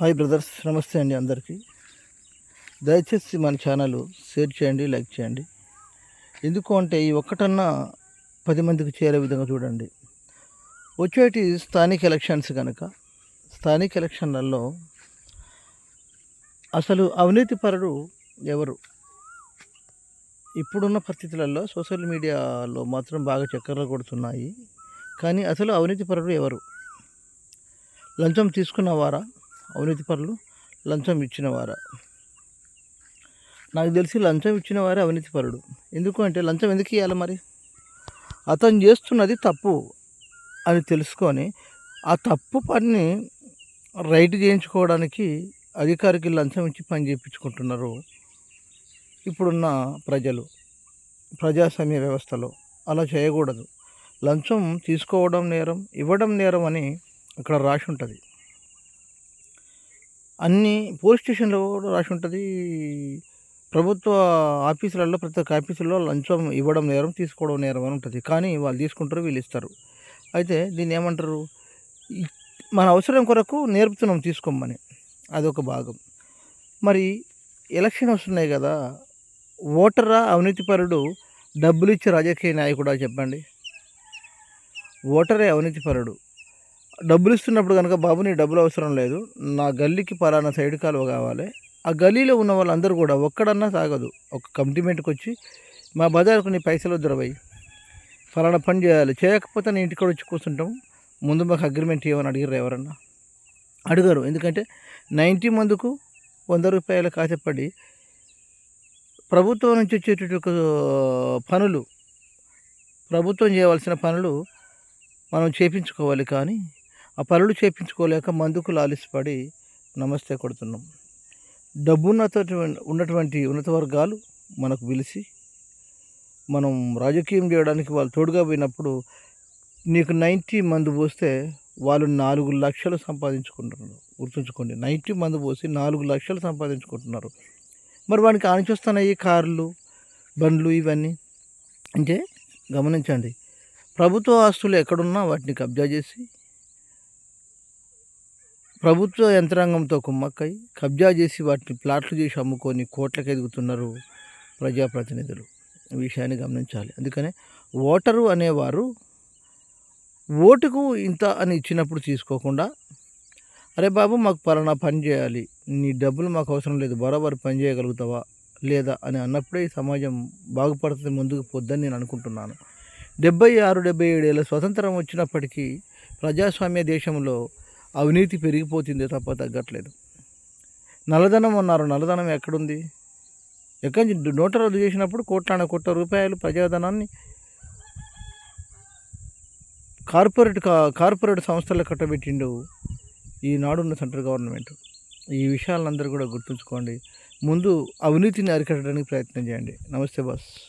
Hi brothers నమస్తే అండి అందరికీ. దయచేసి మన ఛానల్ షేర్ చేయండి లైక్ చేయండి. ఎందుకు అంటే ఈ ఒక్కటన్నా పది మందికి చేరే విధంగా చూడండి. వచ్చేటి స్థానిక ఎలక్షన్స్ కనుక స్థానిక ఎలక్షన్లలో అసలు అవినీతిపరుడు ఎవరు? ఇప్పుడున్న పరిస్థితులలో సోషల్ మీడియాలో మాత్రం బాగా చక్కర్లు కొడుతున్నాయి. కానీ అసలు అవినీతిపరుడు ఎవరు? లంచం తీసుకున్నవారా అవినీతి పరులు లంచం ఇచ్చినవారా? నాకు తెలిసి లంచం ఇచ్చిన వారే అవినీతి పరుడు. ఎందుకు అంటే లంచం ఎందుకు ఇవ్వాలి మరి? అతను చేస్తున్నది తప్పు అని తెలుసుకొని ఆ తప్పు పనిని రైట్ చేయించుకోవడానికి అధికారికి లంచం ఇచ్చి పని చేయించుకుంటున్నారు ఇప్పుడున్న ప్రజలు. ప్రజాస్వామ్య వ్యవస్థలో అలా చేయకూడదు. లంచం తీసుకోవడం నేరం ఇవ్వడం నేరం అని అక్కడ రాసి ఉంటుంది అన్ని పోలీస్ స్టేషన్లో కూడా రాసి ఉంటుంది. ప్రభుత్వ ఆఫీసులలో ప్రతి ఒక్క ఆఫీసులో లంచం ఇవ్వడం నేరం తీసుకోవడం నేరం అని ఉంటుంది. కానీ వాళ్ళు తీసుకుంటారు వీళ్ళు ఇస్తారు. అయితే దీన్ని ఏమంటారు? మన అవసరం కొరకు నేర్పుతున్నాం తీసుకోమని. అదొక భాగం. మరి ఎలక్షన్ వస్తున్నాయి కదా ఓటరా అవినీతిపరుడు డబ్బులు ఇచ్చే రాజకీయ నాయకుడా చెప్పండి? ఓటరే అవినీతిపరుడు. డబ్బులు ఇస్తున్నప్పుడు కనుక బాబు నీ డబ్బులు అవసరం లేదు. నా గల్లీకి పలానా సైడ్ కాలువ కావాలి. ఆ గల్లీలో ఉన్న వాళ్ళందరూ కూడా ఒక్కడన్నా సాగదు ఒక కమిటీమెంట్కి వచ్చి మా బజార్కు నీ పైసలు వద్దురవై ఫలానా పని చేయాలి. చేయకపోతే నేను ఇంటికి వచ్చి కూర్చుంటాం. ముందు మాకు అగ్రిమెంట్ ఇవ్వని అడిగారు ఎవరన్నా? అడిగారు. ఎందుకంటే నైంటీ మందుకు వంద రూపాయల కాసేపడి ప్రభుత్వం నుంచి వచ్చేటటువంటి పనులు ప్రభుత్వం చేయవలసిన పనులు మనం చేపించుకోవాలి కానీ ఆ పనులు చేపించుకోలేక మందుకు లాలిసిపడి నమస్తే కొడుతున్నాం. డబ్బున్నత ఉన్నటువంటి ఉన్నత వర్గాలు మనకు పిలిచి మనం రాజకీయం చేయడానికి వాళ్ళు తోడుగా పోయినప్పుడు నీకు నైంటీ మందు పోస్తే వాళ్ళు నాలుగు లక్షలు సంపాదించుకుంటున్నారు. గుర్తుంచుకోండి నైంటీ మందు పోసి నాలుగు లక్షలు సంపాదించుకుంటున్నారు. మరి వానికి ఆనిచొస్తున్నాయి కార్లు బండ్లు ఇవన్నీ? అంటే గమనించండి ప్రభుత్వ ఆస్తులు ఎక్కడున్నా వాటిని కబ్జా చేసి ప్రభుత్వ యంత్రాంగంతో కుమ్మక్కై కబ్జా చేసి వాటిని ప్లాట్లు చేసి అమ్ముకొని కోట్లకు ఎదుగుతున్నారు ప్రజాప్రతినిధులు. ఈ విషయాన్ని గమనించాలి. అందుకనే ఓటరు అనేవారు ఓటుకు ఇంత అని ఇచ్చినప్పుడు తీసుకోకుండా అరే బాబు మాకు పలానా పని చేయాలి. నీ డబ్బులు మాకు అవసరం లేదు. బరాబర్ పని చేయగలుగుతావా లేదా? అని అన్నప్పుడే ఈ సమాజం బాగుపడుతుంది ముందుకు పోద్దని నేను అనుకుంటున్నాను. డెబ్బై ఆరు డెబ్బై ఏడేళ్ళ స్వతంత్రం వచ్చినప్పటికీ ప్రజాస్వామ్య దేశంలో అవినీతి పెరిగిపోతుంది తప్ప తగ్గట్లేదు. నల్లధనం అన్నారు. నల్లధనం ఎక్కడుంది? ఎక్కడి నుంచి? నోట రద్దు చేసినప్పుడు కోట్లాన కోట్ల రూపాయలు ప్రజాధనాన్ని కార్పొరేట్ కా- కార్పొరేట్ సంస్థలు కట్టబెట్టిండు ఈనాడున్న సెంట్రల్ గవర్నమెంట్. ఈ విషయాలందరూ కూడా గుర్తుంచుకోండి. ముందు అవినీతిని అరికట్టడానికి ప్రయత్నం చేయండి. నమస్తే బాస్.